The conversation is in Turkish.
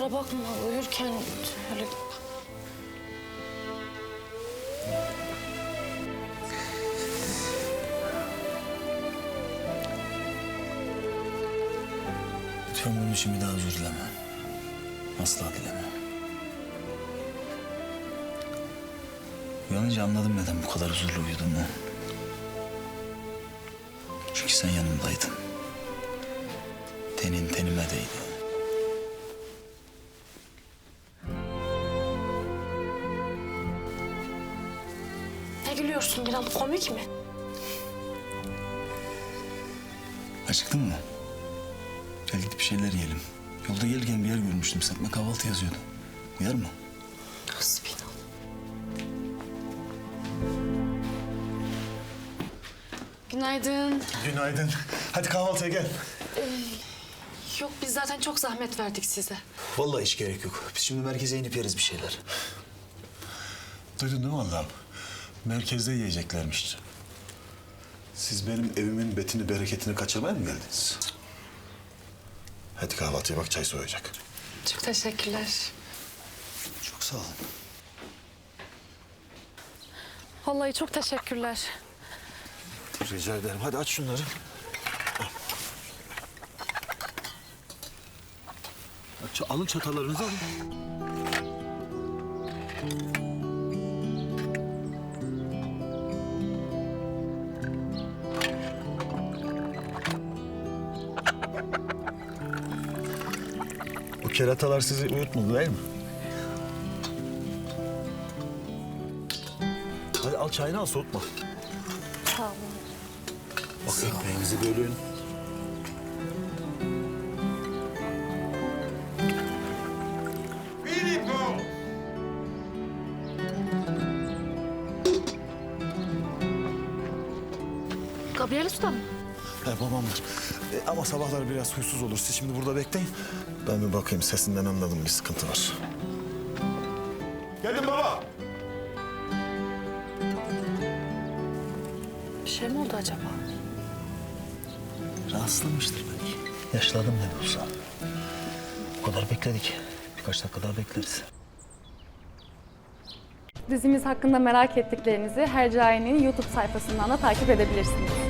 kusura bakma uyurken öyle Lütfen bunun için bir daha özür dileme. Asla dileme. Uyanınca anladım neden bu kadar huzurlu uyuduğumu. Çünkü sen yanımdaydın. Tenin tenime değdi. Ne gülüyorsun bir an komik mi? Acıktın mı? Gel gidip bir şeyler yiyelim. Yolda gelirken bir yer görmüştüm. Serpme kahvaltı yazıyordu. Uyar mı? Hasbinallah. Günaydın. Günaydın. Hadi kahvaltıya gel. Yok biz zaten çok zahmet verdik size. Vallahi hiç gerek yok. Biz şimdi merkeze inip yeriz bir şeyler. Duydun değil mi Allah'ım? Merkezde yiyeceklermiş. Siz benim evimin betini bereketini kaçırmaya mı geldiniz? Hadi kahvaltıya bak çay soğuyacak. Çok teşekkürler. Çok sağ olun. Vallahi çok teşekkürler. Rica ederim. Hadi aç şunları. Alın çatalarınızı alın. Keratalar sizi uyutmadı değil mi? Hadi al çayını al soğutma. Sağ olun. Bak ekmeğinizi bölün. Gabriel Usta mı? He babamdır. E, ama sabahlar biraz huysuz olur. Siz şimdi burada bekleyin. Ben bir bakayım sesinden anladım bir sıkıntı var. Geldim baba. Bir şey mi oldu acaba? Rahatsızlanmıştır belki. Yaşladım ne de olsa. Bu kadar bekledik. Birkaç dakika daha bekleriz. Dizimiz hakkında merak ettiklerinizi Hercai'nin YouTube sayfasından da takip edebilirsiniz.